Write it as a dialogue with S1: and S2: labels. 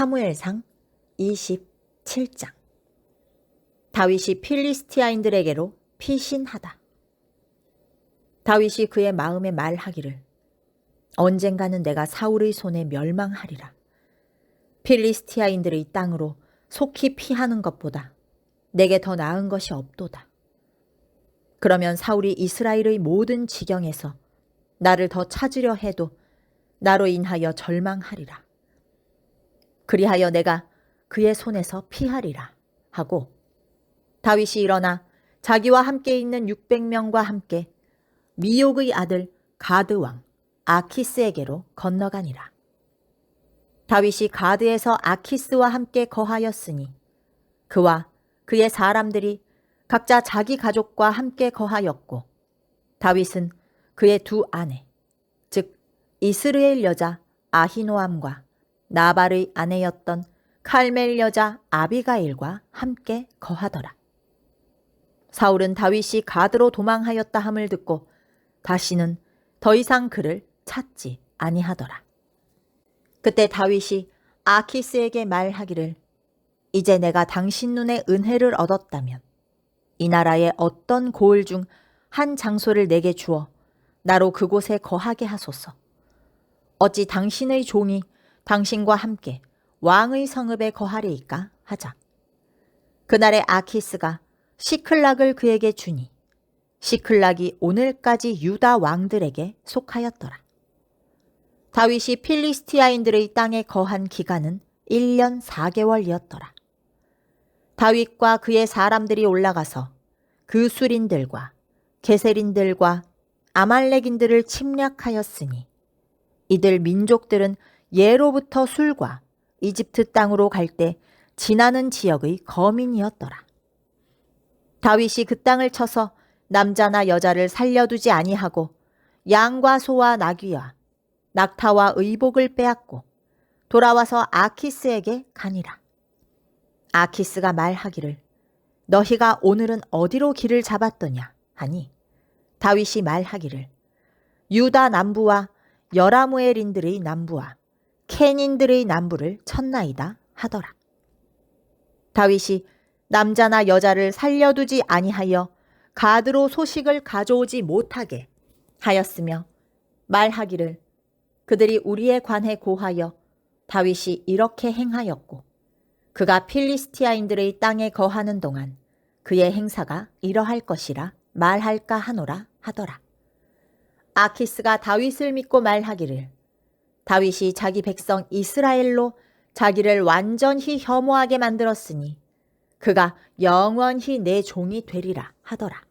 S1: 사무엘상 27장 다윗이 필리스티아인들에게로 피신하다. 다윗이 그의 마음에 말하기를 언젠가는 내가 사울의 손에 멸망하리라. 필리스티아인들의 땅으로 속히 피하는 것보다 내게 더 나은 것이 없도다. 그러면 사울이 이스라엘의 모든 지경에서 나를 더 찾으려 해도 나로 인하여 절망하리라. 그리하여 내가 그의 손에서 피하리라 하고 다윗이 일어나 자기와 함께 있는 600명과 함께 미욕의 아들 가드 왕 아키스에게로 건너가니라. 다윗이 가드에서 아키스와 함께 거하였으니 그와 그의 사람들이 각자 자기 가족과 함께 거하였고 다윗은 그의 두 아내 즉 이스르엘 여자 아히노암과 나발의 아내였던 칼멜 여자 아비가일과 함께 거하더라. 사울은 다윗이 가드로 도망하였다 함을 듣고 다시는 더 이상 그를 찾지 아니하더라. 그때 다윗이 아키스에게 말하기를 이제 내가 당신 눈에 은혜를 얻었다면 이 나라의 어떤 고을 중 한 장소를 내게 주어 나로 그곳에 거하게 하소서. 어찌 당신의 종이 당신과 함께 왕의 성읍에 거하리이까 하자. 그날에 아키스가 시클락을 그에게 주니 시클락이 오늘까지 유다 왕들에게 속하였더라. 다윗이 필리스티아인들의 땅에 거한 기간은 1년 4개월이었더라. 다윗과 그의 사람들이 올라가서 그 수린들과 게세린들과 아말렉인들을 침략하였으니 이들 민족들은 예로부터 술과 이집트 땅으로 갈 때 지나는 지역의 거민이었더라. 다윗이 그 땅을 쳐서 남자나 여자를 살려두지 아니하고 양과 소와 나귀와 낙타와 의복을 빼앗고 돌아와서 아키스에게 가니라. 아키스가 말하기를 너희가 오늘은 어디로 길을 잡았더냐 하니 다윗이 말하기를 유다 남부와 여라무엘인들의 남부와 켄인들의 남부를 쳤나이다 하더라. 다윗이 남자나 여자를 살려두지 아니하여 가드로 소식을 가져오지 못하게 하였으며 말하기를 그들이 우리에 관해 고하여 다윗이 이렇게 행하였고 그가 필리스티아인들의 땅에 거하는 동안 그의 행사가 이러할 것이라 말할까 하노라 하더라. 아키스가 다윗을 믿고 말하기를 다윗이 자기 백성 이스라엘로 자기를 완전히 혐오하게 만들었으니 그가 영원히 내 종이 되리라 하더라.